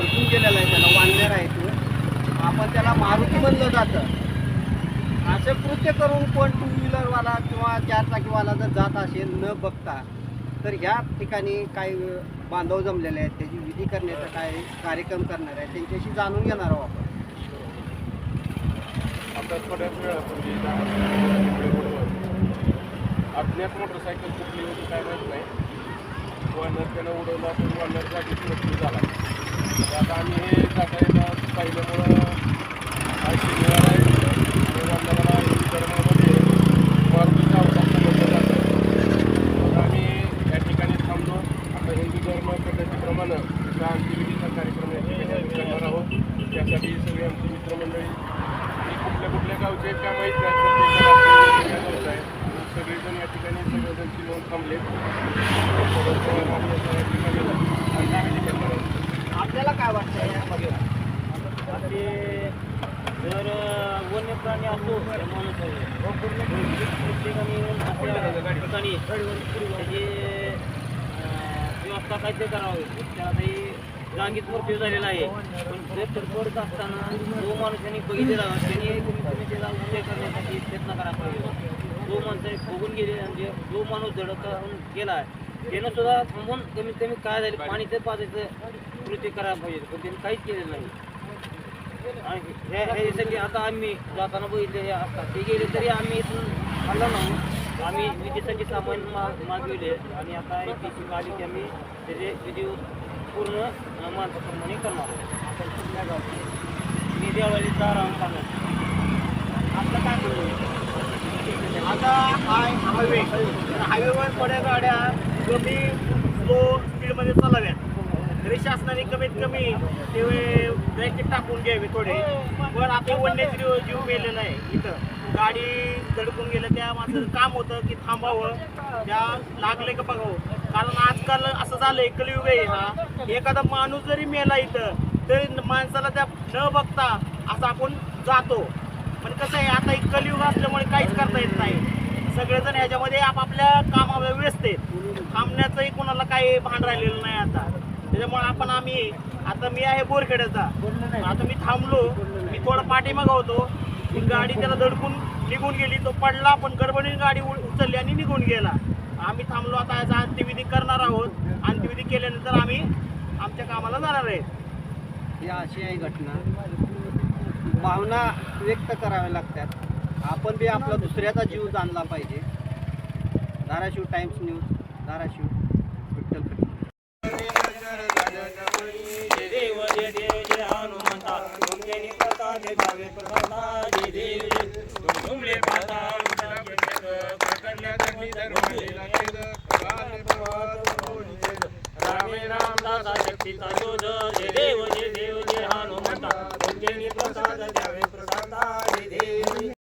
धडकून गेलेला आहे त्याला वानर आहे तो. आपण त्याला मारुती म्हणलं जातं. असं कृत्य करून कोण टू व्हीलरवाला किंवा चार चाकीवाला जर जात असेल न बघता तर ह्या ठिकाणी काही बांधव जमलेले आहेत. त्याची विधी करण्याचा काय कार्यक्रम करणार आहे त्यांच्याशी जाणून घेणार आहोत आपण. म्हणजे अज्ञात मोटरसायकल कुठली होती काय माहीत नाही. वानर त्यानं उडवला तर वानर जागीच मृत्यू झाला. आता आम्ही हे जाता पाहिल्यामुळं आज शनिवार आहे. हिंदू धर्मामध्ये मारुतीचा जातं आम्ही या ठिकाणी थांबलो. आता हिंदू धर्म पद्धतीप्रमाणे त्या अंत्यविधीचा कार्यक्रम या ठिकाणी करणार आहोत. त्यासाठी सगळे आमची मित्रमंडळी कुठल्या कुठल्या गावचे काय माहीत नाही. गावचं आहे सगळेजण या ठिकाणी सगळेजण थांबले ते जर वन्य प्राणी असो तर माणूस प्रत्येकाने ठिकाणी म्हणजे, त्याची व्यवस्था काहीतरी करावी. त्याला काही जागीच मृत्यू झालेला आहे. पण ते तडफडत असताना जो माणूस बघितलेला त्यांनी कमीत कमी त्याला उल्लेख करण्यासाठी प्रयत्न करायला पाहिजे. जो माणूस बघून गेले म्हणजे जो माणूस धडकून गेला त्यानं सुद्धा थांबून कमीत कमी काय झाले पाणी ते पाजायचं कृती करायला पाहिजे. पण त्यांनी काहीच केलेलं नाही. आणि हे ह्यासाठी आता आम्ही जाताना बघितले असतात. ते गेले तरी आम्ही इथून आलो नाही. आम्ही विधीसाठी सामान माग मागविले आणि आता एक दिवशी आली की आम्ही त्याचे विधी पूर्ण माणसाप्रमाणे करणार मी देवाळीचा आराम पाहणार आता काय करू आता हाय हायवे. हायवेवर थोड्या गाड्या. कमी स्लो स्पीडमध्ये चालाव्यात. तरी शासनाने कमीत कमी ते ब्रेक टाकून घ्यावे थोडे. पण आता वन्यजीव जीव मेलेला आहे इथं. गाडी धडकून गेलं त्या माझं काम होतं की थांबावं. त्या लागले का बघावं. कारण आजकाल असं झालंय कलियुग आहे हा. एखादा माणूस जरी मेला इथं तरी माणसाला त्या न बघता असं आपण जातो. पण कसं आहे आता एक कलियुग असल्यामुळे काहीच करता येत नाही. सगळेजण याच्यामध्ये आपापल्या कामाला व्यस्त आहेत. थांबण्याचंही कोणाला काही भान राहिलेलं नाही आता. त्याच्यामुळे आपण आम्ही आता मी आहे बोरखेड्याचा. आता मी थांबलो. मी थोडं पाठीमागं होतो. ती गाडी त्याला धडकून निघून गेली. तो पडला पण गडबडीने गाडी उचलली आणि निघून गेला. आम्ही थांबलो. आता याचा अंत्यविधी करणार आहोत. अंत्यविधी केल्यानंतर आम्ही आमच्या कामाला जाणार आहे. ही अशी आहे घटना. भावना व्यक्त कराव्या लागतात. आपण बी आपला दुसऱ्याचा जीव जाणला पाहिजे. Dharashiv Times News Dharashiv. जनी प्रता ने भावे प्रसन्ना देवी तुमले पाता प्रकन्या कमी धर्मले लागेद काले प्रवाद कोणी हो जेद रामे राम दासा शक्ती ताजो जय देव जय देव जय हनुमंता. जनी प्रसाद द्यावे